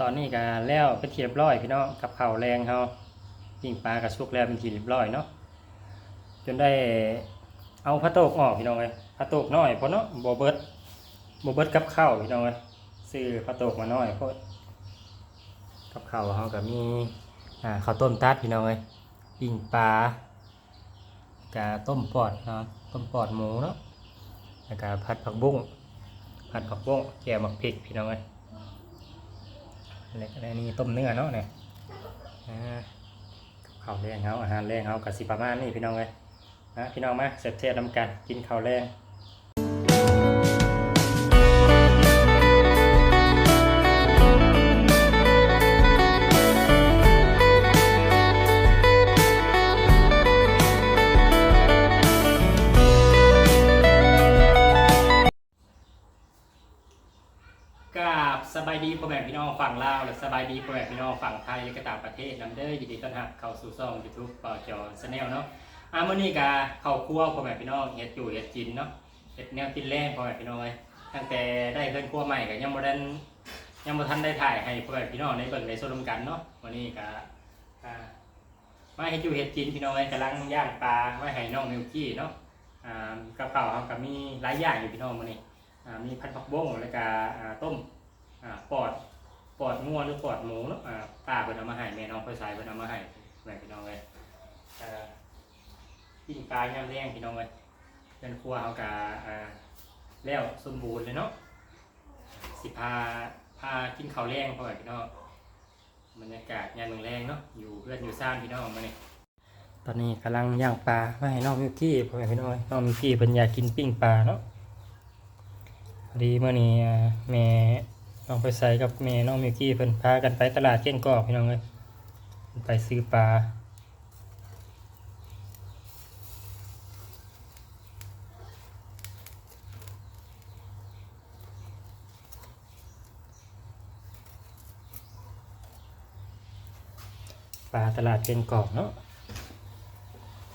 ตอนนี้ก็แล้วเป็นทีเรียบร้อยพี่น้องกับข้าวแรงเฮาปิ้งปลากระชุกแล้วเป็นทีเรียบร้อยเนาะจนได้เอาพระโตกออกพี่น้องเลยพระโตกน้อยเพราะเนาะบ่เบิดบ่เบิดกับข้าวพี่น้องเลยซื้อพระโตกมาน้อยเพราะกับข้าวเฮาก็มีอ่าข้าวต้มตัดพี่น้องเลยปิ้งปลากะต้มปอดเนาะต้มปอดหมูเนาะแล้วก็ผัดผักบุ้งผัดผักบุ้งแกงหมักพริกพี่น้องเลย แล้วก็ได้นี่ต้มเนื้อเนาะเนี่ยข้าวแรงเขาอาหารแรงเขากับสิประมาณนี่พี่น้องเลยนะพี่น้องมาเสร็จเทศทำกันกินข้าวแรง ดีพ่อแม่พี่น้องฝั่งลาวและสบายดีพ่อแม่พี่น้องฝั่งไทยและก็ต่างประเทศนำเด้อยินดีต้อนรับเข้าสู่ช่อง YouTube ปอจอชาแนลเนาะอ่ามื้อนี้ก็เข้าครัวพ่อแม่พี่น้องเฮ็ดอยู่เฮ็ดกินเนาะเฮ็ดแนวกินแรงพ่อแม่พี่น้องเอ้ยตั้งแต่ได้เพิ่นครัวใหม่ก็ยังบ่ได้ยังบ่ทันได้ถ่ายให้พ่อแม่พี่น้องได้เบิ่งได้ชมกันเนาะวันนี้ก็อ่ามาเฮ็ดอยู่เฮ็ดกินพี่น้องเอ้ยกำลังย่างปลาไว้ให้น้องมิวกี้เนาะอ่ากับข้าวเฮาก็มีหลายอย่างอยู่พี่น้องมื้อนี้อ่ามีผัดผักบุ้งแล้วก็อ่าต้ม อ่าปอดปอดงัวหรือปอดหมูเนาะอ่าป้าเพิ่นเอามาให้แม่น้องเพิ่นใส่เพิ่นเอามาให้แม่พี่น้องเลยอ่าปิ้งปลาย่ำแรงพี่น้องเลยเป็นครัวเฮากะอ่าแล้วสมบูรณ์เลยเนาะสิพาพากินข้าวแรงพ่อแม่พี่น้องบรรยากาศยามเมืองแรงเนาะอยู่เพื่อนอยู่ซ่านพี่น้องมาเนี่ยตอนนี้กำลังย่างปลามาให้น้องมิวกี้พ่อแม่พี่น้องน้องมิวกี้เพิ่นอยากกินปิ้งปลาเนาะพอดีเมื่อนี้แม่ น้องไปใส่กับแม่น้องมิวกี้เพิ่นพากันไปตลาดเก้งกอกพี่น้องเลยไปซื้อปลาปลาตลาดเก้งกอกเนาะ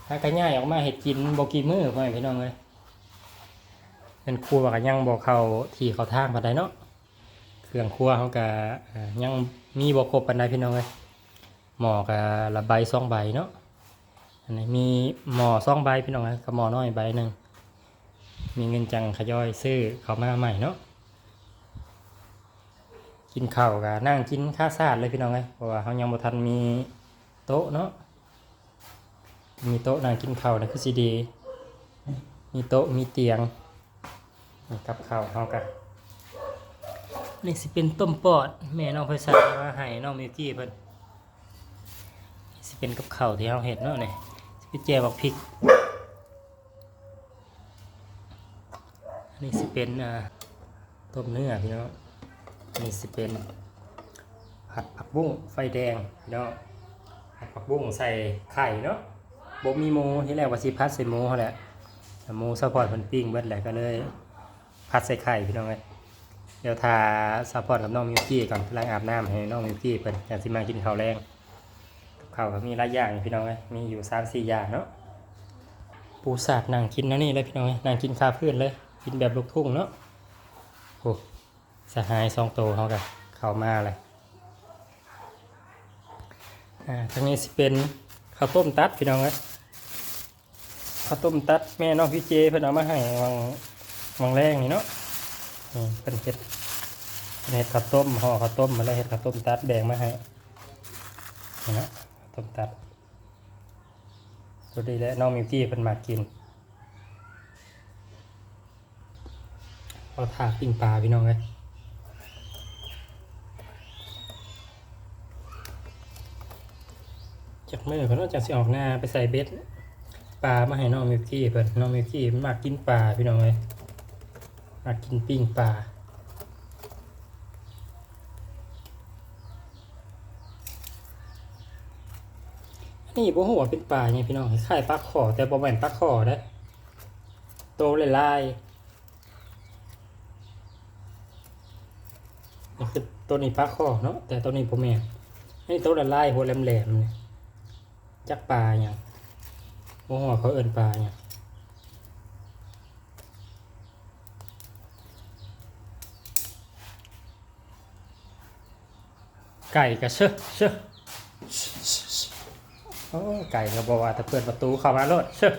ถ้ากันย่ายออกมาเห็ดกินบกีมือพ่อพี่น้องเลยเป็นครัวก็ยังบอกเขาที่เขาทางปานใดเนาะ รื่องครัวเขาก็ยังมีบ่ครบปานใดพี่น้องเอ้ยหม้อก็ละใบสองใบเนาะอันนี้มีหม้อสองใบพี่น้องเอ้ยกับหม้อน้อยใบหนึ่งมีเงินจังขย่อยซื้อเขามาใหม่เนาะกินข้าวก็นั่งกินข้าวสาดเลยพี่น้องเอ้ยเพราะว่าเขายังบ่ทันมีโต๊ะเนาะมีโต๊ะนั่งกินข้าวนะคือสิดี มีโต๊ะมีเตียงนี่กับข้าวเฮากัน นี่สิเป็นต้มปอด แม่น้องไฟสายว่าให้น้องมิวกี้เพิ่นนี่สิเป็นกับข้าวที่เฮาเฮ็ดเนาะนี่สิเป็นแจ่วบักพริกนนี้สิเป็นอ่าต้มเนื้อพี่น้องนี่สิเป็นผัดผักบุ้งไฟแดงพี่น้องผัดผักบุ้งใส่ไข่เนาะบ่มีหมูที่แรกว่าสิพัดใส่หมูเขาแหละหมูซัพพอร์ตเพิ่นปิ้งเบิดแหละก็เลยพัดใส่ไข่พี่น้องเลย ดี๋ยวทาซัพพอร์ตกับน้องมิวกี้ก่อนล้างอาบน้ำให้น้องมิวกี้เพิ่นอยากสิมากินข้าวแรงกับข้าวมีหลายอย่างพี่น้องเลยมีอยู่สามสี่อย่างเนาะปูสาดนั่งกินนะนี่เลยพี่น้องนั่งกินคาพื้นเลย กินแบบลูกทุ่งเนาะโอ้สหายสองโตเขากันเข้ามาเลยอ่าทางนี้สิเป็นข้าวต้มตัดพี่น้องเลยข้าวต้มตัดแม่น้องพี่เจเพิ่นเอามาให้วางมองแรงนี่เนาะ เป็นเห็ดเป็นเห็ดข้าวต้มห่อข้าวต้มมาแล้วเห็ดข้าวต้มตัดแดงมาให้นะต้มตัดตัวดีและน้องมิวกี้เป็นมากินเอาถาปิ้งปลาพี่น้องเลยจากมือเพิ่นว่าจากสิออกหน้าไปใส่เบ็ดปลามาให้น้องมิวกี้เพิ่นน้องมิวกี้มันมากินปลาพี่น้องเลย มากินปิ้งปลานี่บ่หัวเป็นปลาเนี่ยพี่น้องคล้ายปลาขอแต่บ่แม่นปลาขอเด้โตลายๆนี่คือตัวนี้ปลาขอเนาะแต่ตัวนี้บ่แม่นนี่ตัวลายๆหัวแหลมๆเนี่ยจักปลาหยังบ่หัวเขาเอิ้นปลาหยัง ไก่ก็เชื่อเชื่อโอ้ไก่ก็บอกว่าถ้าเปิดประตูเข้ามาโลดเชื่อ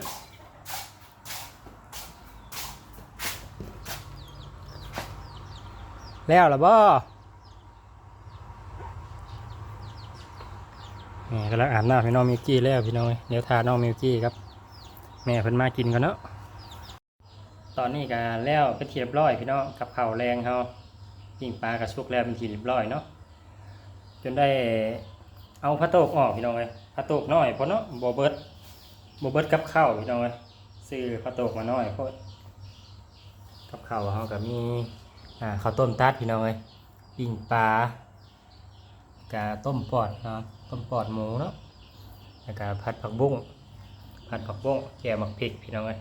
แล้วล่ะบ่นี่กำลังอาบน้ำให้น้องมิวกี้แล้วพี่น้องเอ้ยเดี๋ยวทาน้องมิวกี้ครับ แม่เพิ่นมากินกันเนาะตอนนี้ก็แล้วเป็นทีเรียบร้อยพี่น้องกับข้าแรงเฮาปิ้งปลากระชุกแล้วเป็นทีเรียบร้อยเนาะ นได้เอาพระโตกออกพี่น้องเลยพระโตกน้อยเพราะเนาะบ่เบิดบ่เบิดกับข้าวพี่น้องเลยซื้อพระโตกมาน้อยเพราะกับข้าวเฮาก็มีอ่าข้าวต้มตัดพี่น้องเลยปิ้งปลากะต้มปอดเนาะต้มปอดหมูเนาะแล้วก็ผัดผักบุ้งผัดผักบุ้งแกงหมักพริกพี่น้องเลย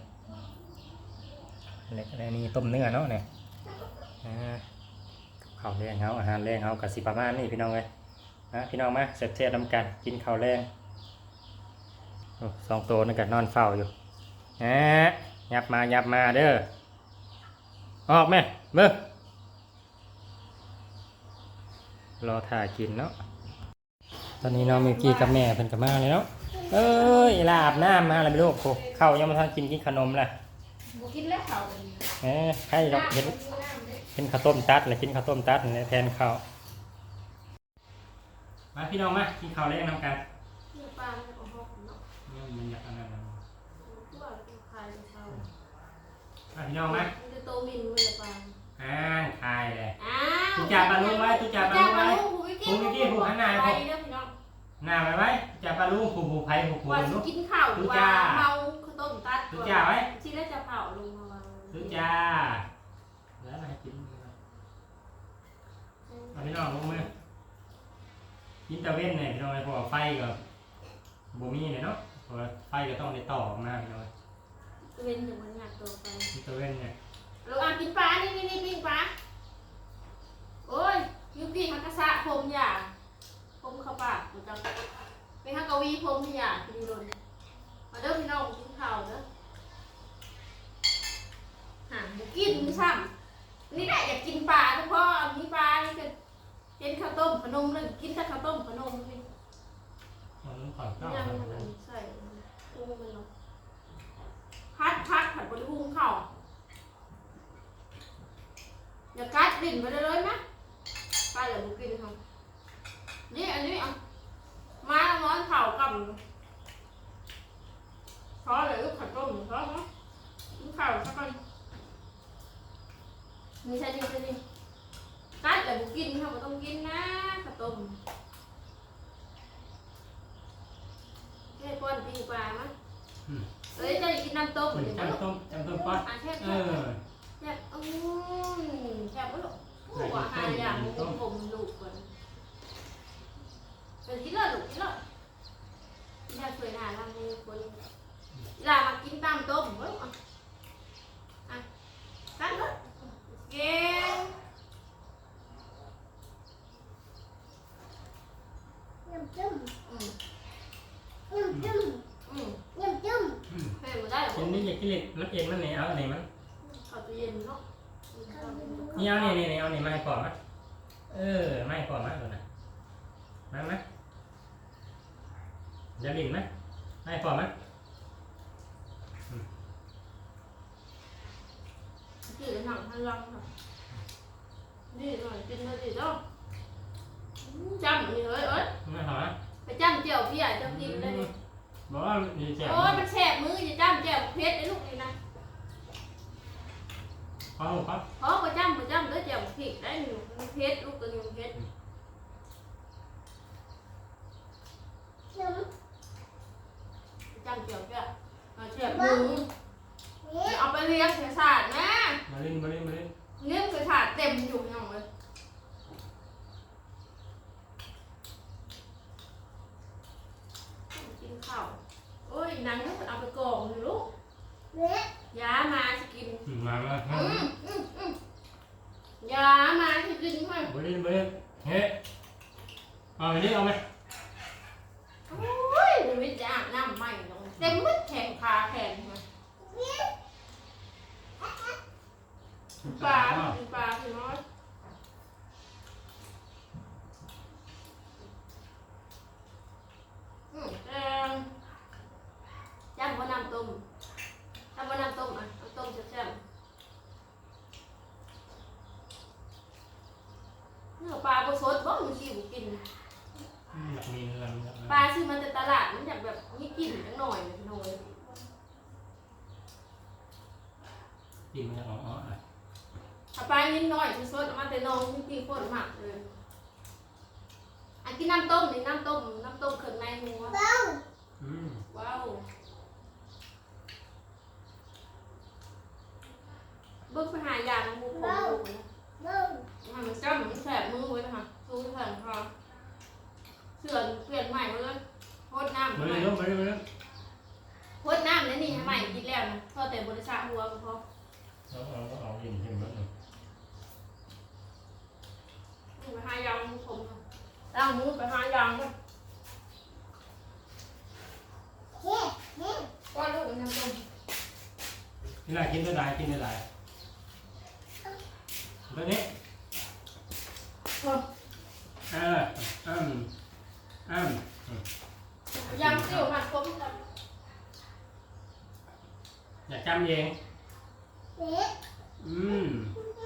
แล้วก็นนี้ต้มเนื้อเนาะเนี่ยข้าวแรงเฮาอาหารแรงเฮาก็สิประมาณนี้พี่น้องเลย นะพี่น้องมาเสร็จเสร็จทำกันกินข้าวแรงโอ้สองตัวนั่นกันนอนเฝ้าอยู่นะยับมายับมาเด้อออกไหมเบ้อรอถ่ายกินเนาะตอนนี้น้องมิวกี้กับแม่เพิ่นกับมาเลยเนาะเอ้ยลาอาบน้ำมาแล้วไม่รู้โอ้ข้าวยังไม่ทันกินกินขนมเลยบุกินแล้วเขาเอ้ยใครเราเห็นเห็นข้าวต้มตัดเลยกินข้าวต้มตัดนี่แหละแทนข้าว มาพี่น้องมากินข้าวแรงนำกันเนื้อปลาเนี่ยของพ่อของเนาะอืมมันอยากอันนั้นนะตัวคลายเช้าอะพี่น้องไหมมันจะโตมินมันจะปลาอ่าคายเลยอ้าวตุ๊กจ่าปลาลูกไว้ตุ๊กจ่าปลาลูกไว้ผูกผูกวิกกี้ผูกข้างในไปผูกเด้อพี่น้องหน้าไว้ไว้จะปลาลูกผูผูไผ่ผูผูว่าสิลูกกินข้าวตุ๊กว่าจ่าเมาข้าวต้มตัดตุ๊กจ่าไว้ที่แรกจะเผาลงมาวาง ตุ๊กจ่าแล้วมาให้กินเอาพี่น้องลงมือกินตะ เว้นเนี่ยพี่น้องเพราะว่าไฟกับบ่มีเนี่ยเนาะเพราะว่าไฟก็ต้องได้ต่อมาพี่น้องเว้นอย่งมันหนักตัวไปกินตะเว้นเนี่ยเราอ่านกินปลานี่นี่นี่ปิ้งปลาโอ้ยยุกี้ฮักกะซะผมอย่าผมเข้าปากกูจังไปฮักกะวีผมอย่ากินโดนมาเด้อพี่น้องกินข้าวเด้อหางบุกินซ้ำนี่แหละอยากกินปลาเฉพาะอันนี้ปลานี่ก็ เป็นข้าวต้มขนมเลยกินแต่ข้าวต้มขนมนี่มันผ่อนเก้ายังคมัรับนใส่ตู้มันเนาะพัดพัดผัดบริหุงข้าวอย่ากัดดิ่นไปเลยเลยนะปลาเหลือบุกินครับนี่อันนี้อะมาแล้วม้อนข้าวกับซอสเลยลูกข้าวต้มซอสเนาะกินข้าวสักคนนี่ใช่จริงใช่จริง กัดแต่บุกินเขาก็ต้องกินนะข้าวต้มแค่ป้อนปีปลามั้ยเอ้ยเจะกินน้ำต้มอืมเดี๋ยวมั้ยจำต้มจำต้มป้อนอะแค่เอแค่อแค่อืมแค่บ่หรอกผู้ว่าหาอย่างมึงผมลูกก่อนเป็นกินเลยลูกกินเลยแค่สวยหน้าทำให้คนลามากินตามต้มเว้ยอะอะกัดเลยเก่ง Nhâm chum, อืม nhâm chum, อืม nhâm chum. อืม ให้บ่ได้หรอ เช่นนี้อยากกินเหล็กมันเองมันไหนเอาไหนมันเข้าตู้เย็นเนาะนี่เอาเนี่ยเนี่ยเอาเนี่ยมาให้ก่อนมะเออมาให้ก่อนมาก่อนนะมาไหมจะลิ่นไหมมาให้ก่อนไหมจืดหนังทันลังค่ะนี่หน่อยกินเลยดิเจ้าจำนี่เอ้ยเอ้ยมาหอมไปจำเจียวพี่ใหญ่จำกินเลยดิ บอกว่าดีเจ็บโอ้ยมันแสบมืออย่าจำเจียวเพชรไอ้ลูกนี่นะพอลูกครับ เพราะไปจำไปจำเด้อเจียวผิดได้หนูมันเพชรลูกตัวนี้มันเพชร Chum, จำเจียวเจ้าเอาแสบมือ nhé. เอาไปเลี้ยงเสียศาสตร์นะ มาเล่นมาเล่นมาเล่น เลี้ยงเสียศาสตร์เต็มอยู่ยังเลยกินข้าวโอ้ยนังนี่เอาไปกองเลยลูก Nhé. ยามาสิกิน อืมมามา อืมอืมอืมยามาสิกินมั้ง มาเล่นมาเล่นเฮ้ เอาอันนี้เอาไหมโอ้ยวิทย์จะอาบน้ำใหม่ลงเต็มมืดแข็งขาแข็งมาปลาปลาพี่น้อย บสดบ่มันกินกิน อืมอยากมีเงินอยากมี ปลาซื้อมาจากตลาดมันอยากแบบมีกลิ่นจังหน่อยหน่อย กินมันจะอ๋อๆอะถ้าปลานิดหน่อยสดๆเอามาแต่น้องมีกลิ่นโคตรมากเลยอันกินน้ำต้มนี่น้ำต้มน้ำต้มเครื่องในหัวเบ้าอืมว้าวเบิ่งไปหายาหมูผมดูนะเบ้ามันจ้ำมันแสบมือไว้นะคะสู้แสบคอเสื่อนเปลี่ยนใหม่มาเลยโคตรน้ำมาใหเลม่ยลูกมาเลยมาเลยโคตรน้ำแล้วนี่ให้ใหม่กินแล้วนะพอแต่บริษัทหัวก็พอ เอาเอาเอาเอากินกินมันไปหายางหมูผมค่ะล้างมือไปหายางก่อนเฮ้เฮ้ก้อนลูกมันน้ำต้มนี่แหละกินได้หลายกินได้หลายตัวนี้ พอ เอออืมอืม ยางเกี่ยวผัดผมกัน อยากจำเอง เฮ้ อืม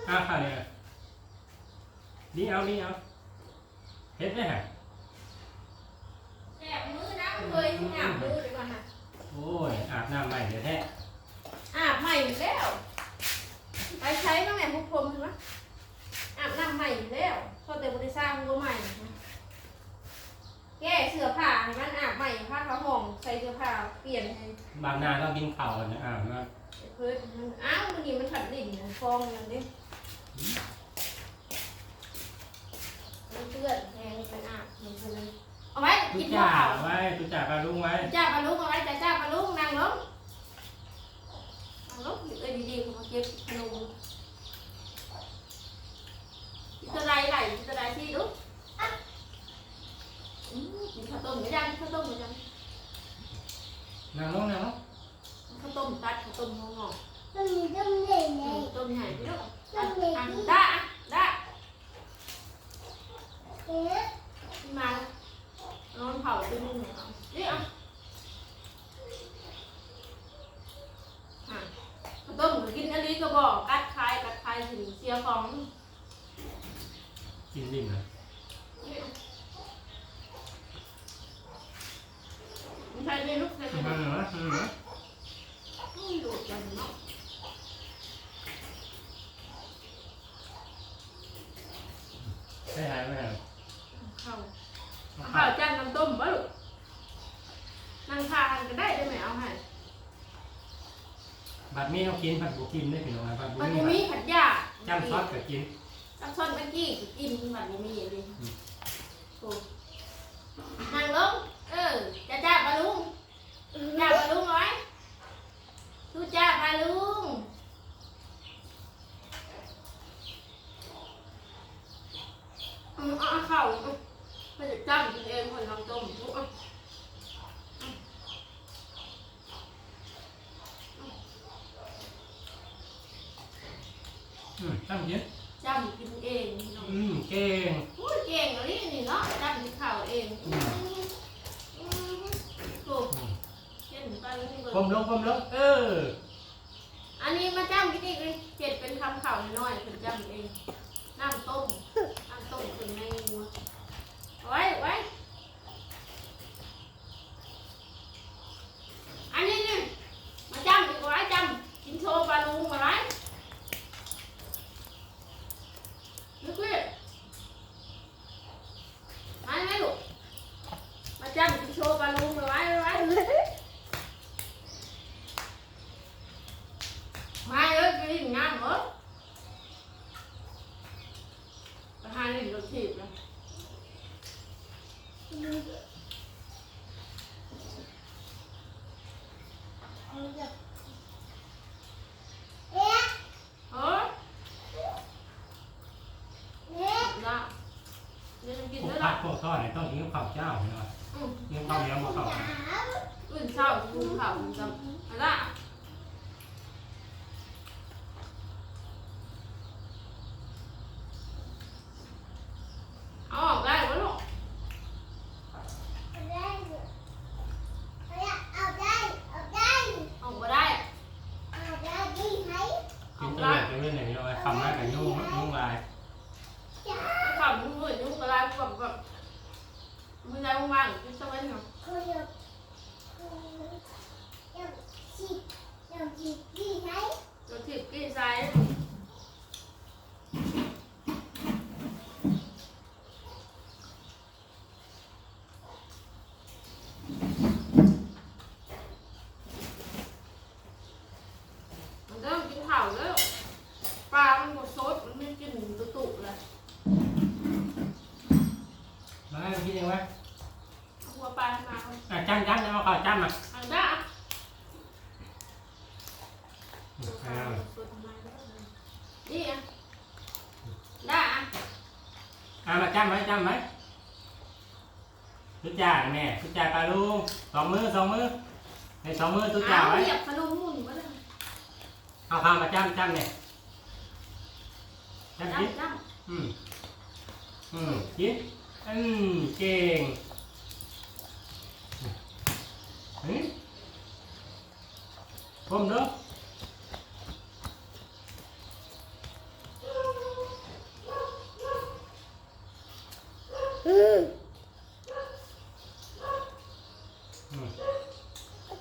อ้าวค่ะเนี่ยนี่เอานี่เอา เฮ็ดได้ฮะแสบมือนะเคยหยาบมือเลยก่อนนะโอ้ยอาบน้ำใหม่เดี๋ยวแท้อาบใหม่อีกแล้ว ไปใช้ตั้งแต่พวกผมใช่ไหมอาบน้ำใหม่อีกแล้วพอแต่บริษัทหัวใหม่นะแก้เสื้อผ้าให้มันอาบใหม่ผ้าขาวห่องใส่เสื้อผ้าเปลี่ยนให้บางนาต้องกินข้าวนะอาบน้เพื่อนอ้าวมันนี่มันขัดดิ่นฟองอย่างนี้ มันเปื้อนแทงมันอาบมันเพื่อนเอาไว้กินจ่าข้าวไว้ทุกจ่าปลาลุงไว้จ้าปลาลุงเอาไว้จ้าจ้าปลาลุงนั่งลงนั่งลงอยู่เอ้ยดีๆผมมาเก็บขนมกินตะไลไหลกินตะไลที่ลูกอืมกินข้าวต้มหรือยังข้าวต้มหรือยังนั่งลงนั่งลงข้าวต้มตัดข้าวต้มงอก ต้องมีต้องเล่นๆเลข้ายต้มใหญ่พี่ลูกต้องเล่นอันที่ได้ได้เฮ้ มานอนเผาด้วยมือเอานี่เอาอะต้มกินอันนี้ก็บอกกัดคายกัดคายถึงเสียของกินดิ่มนะไม่ใช่เลยลูกใส่ไปมเลยนะอืมนะไม่ดูดกันเนาะใช่หายไหมครับข้าวข้าวจ้างน้ำต้มวะลูกนั่งทานก็ได้ได้ไหมเอาให้ บัดมีเอากินผัดบุกินได้พี่น้องนะบัดบุมันมีบ่มีผัดยาจ้ำซอสก็กินจ้ำซอสเมื่อกี้ก็กินมันบ่มีเลยอืมโอ้นั่งลงเออจ้าจ้าปลาลุงจ้าปลาลุงเอาไว้ทูจ้าปลาลุงอืมเอาเอาข้าวอืมไปจะจ้ำกินเองคนทำต้ม อะอืมจ้ำกินจ้ำกินเองพี่น้องอืมเก่งพูดเก่งเหรอนี่นี่เนาะจ้ำกินข้าวเองอืมอืมโอ้เช่นไปนี่เบิ่งกลมลงกลมลงเอออันนี้มาจ้ำกินอีกเลยเจ็ดเป็นคำข่าวน้อยๆเป็นจ้ำเองน้ำต้มน้ำต้มเป็นในงัวเอาไว้ไว้ อันนี้นี่มาจ้ำอีกไว้จ้ำกินโชว์ปลาลุงมาไว้นึกวิมาไหมลูก มาจ้ำกินโชว์ปลาลุงมาไว้ไว้ไว้ มาเอ้ยไปเล่นงานเออไปหาเล่นรถถีบเลย เฮ้ เออ เฮ้ ละเดี๋ยวจะกิน พวก แล้ว ผั ล่ะ ดพวกทอดเนี่ยต้องกินกับข้าวเจ้าเนาะ อืม กินข้าวเหนียวมาข้าว จ๋า อื่นเช้าดูข่าวมันจะอะไรล่ะเอาออกได้ไหมลูก เอาได้เอาได้เอาได้ ออกมาได้ เอาได้ดีไหม กินตัวเล็กตัวเล็กไหนพี่น้องคำแรกกับยุ่งยุ่งลาย จ๋า ข่าวมันเหมือนยุ่ง ว่างกินสวรรค์เนาะ คนเดียวยังสิยังสิกี่ไหน เราถือกินใจมันต้องกินข้าวแล้วปลา มันหมดซดมันไม่กินตุตุๆเลย มาคิดยังไง เอาหัวปลามาเอา อะจ้ำจ้ำเอาข้าวจ้ำมา เอาได้อะ อ้าว นี่อะได้อะ อะมาจ้ำไหมจ้ำไหมทุกจ่าแม่ทุกจ่าปลาลูกส องมือสองมือให้สองมือทุกจ่าเอาไว้ เหยียบขนมหมุนก็ได้เอาข้าวมาจ้ำจ้ำเนี่ยจ้ำกินจ้ำจ้อืมอืมกินอืมเก่งเฮ้ยผมเด้ออืม อืม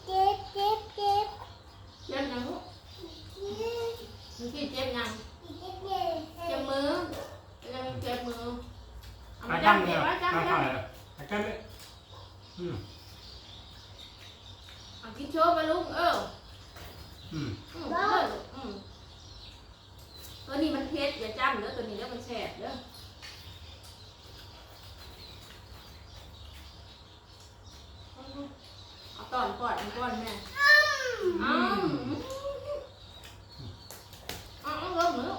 เจ็บเจ็บเจ็บำเจ็บ ยังลูกเจ็บเมื่อกี้เจ็บยังเจ็บเจ็บเจ็บมือยังเจ็บมือเอามามาจ้ำจ้ำเนี่เจ็ยบไว้เอาจ้ำข้าวจ้ำเลยเอาจ้ำเลยอืม เอากินโชว์ไปลุงเออ อืม อืมเลิศอืมตัวนี้มันเผ็ดอย่าจ้ำเด้อตัวนี้เด้อมันแสบเด้อเอาตอนก่อนเอาก่อนแม่เอาเอาเอาเริ่มแล้ว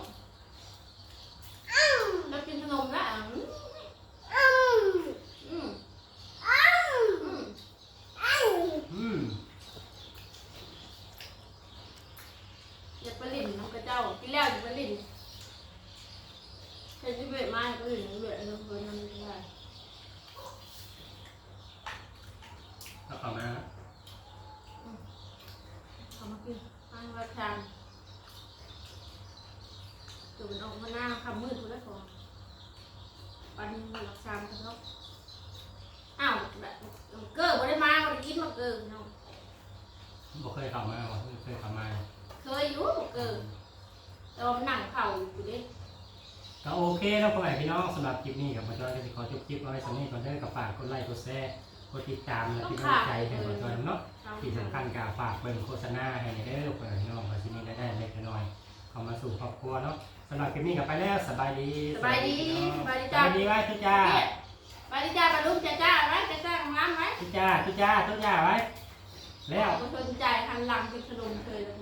อ้าว แล้วกินขนมแล้วอะอืม อ้าว อืม อ้าว อืม อ้าว อืม อย่าไปลิ่นน้ำกระเจ้ากินแล้วอย่าไปลิ่นเห็นที่เบ็ดมาก็ลิ่นเบ็ดน้ำเพลินน้ำไม่ได้ เอาข้าวมา เอามากินทางราชานตื่นออกมาหน้าคำมืดกูแล้วก่อนปันมารักษาเขาเนาะอ้าวแบบเกิดบ่ได้มาบ่ได้กินมา เกิดเนาะบ่เคยเข้ามาบ่เคยเข้ามาเคยอยู่บ่เกิดแต่ว่ามันหนังเข่าอยู่ดิก็โอเคแล้วพ่อแม่พี่น้องสำหรับคลิปนี้กับพ่อจอยก็สิขอจบคลิปเอาไว้สำนี้ก่อนเด้อกับฝากกดไลค์กดแชร์กดติดตามและเป็นกำลังใจให้พ่อจอยเนาะเอาที่สำคัญก็ฝากเบิ่งโฆษณาให้เด้อพ่อแม่พี่น้องก็สิมีรายได้เล็กน้อยเข้ามาสู่ครอบครัวเนาะสำหรับคลิปนี้ก็ไปแล้วสบายดีสบายดีสสบายดีบาจ้ายดีไว้ทุกจ้า ไปดิจ้าไปลุงจ้าจ้าไว้จ้าจ้าของน้ำไว้ทุกจ้าทุกจ้าทุกจ้าไว้ แล้ว คนสนใจหันหลังเป็นขนมเคยเลย